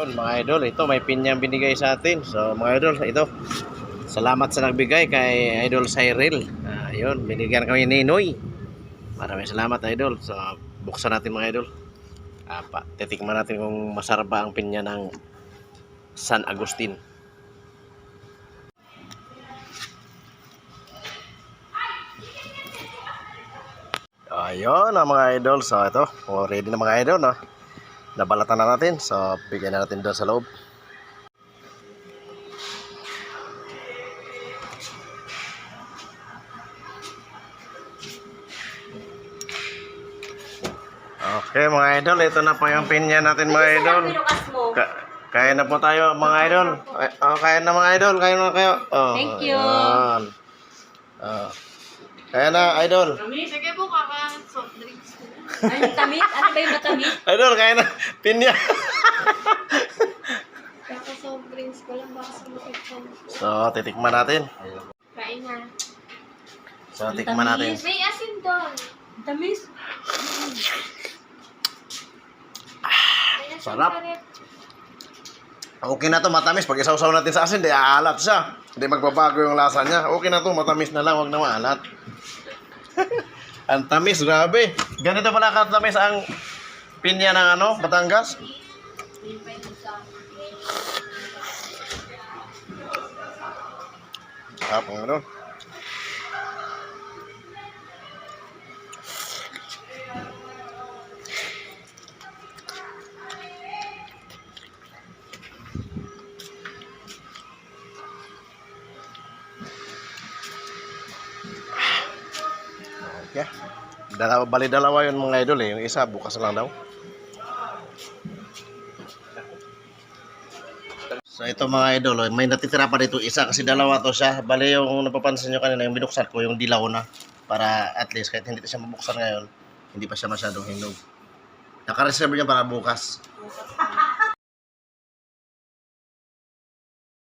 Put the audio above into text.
Yun mga idol, ito may pinyang binigay sa atin. So mga idol, ito. Salamat sa nagbigay kay Idol Cyril. Ah, yun, binigyan kami ni Noy. Maraming salamat idol. So buksan natin mga idol. Ah, pa, titikman natin kung masarap ba ang pinya ng San Agustin. Ayun ang mga idol. So ito, oh, ready na mga idol. No? Nabalatan na natin. So bigyan na natin doon sa loob. Okay mga idol, ito na po yung pinya natin mga idol. Ka kaya na po tayo mga idol. Ay, Oh, kaya na mga idol, kaya na kayo. Oh, Thank you. ayan. Oh. Kaya na idol. Sige po, kaka soft drinks ko. Ano tamis? Ano ba yung matamis? Idol, kaya na. Pinya. Kaka soft drinks ko lang, baka sumakit ka. so, titikman natin. Kain na. So, tikman natin. May asin doon. Tamis? May asin Sarap. pa rin. Okay na to, matamis. Pag isawsaw natin sa asin, di aalat siya. Hindi magbabago yung lasa niya. Okay na to, matamis na lang, wag na maalat. Ang tamis, grabe. Ganito pala katamis ang pinya ng ano, Batangas. Sarap ang ano. Okay. Dalawa, bali dalawa yun mga idol eh. Yung isa, bukas lang daw. So ito mga idol, oh, may natitira pa dito isa kasi dalawa to siya. Bali yung napapansin nyo kanina, yung binuksan ko, yung dilaw na. Para at least kahit hindi siya mabuksan ngayon, hindi pa siya masyadong hinog. Naka-reserve niya para bukas.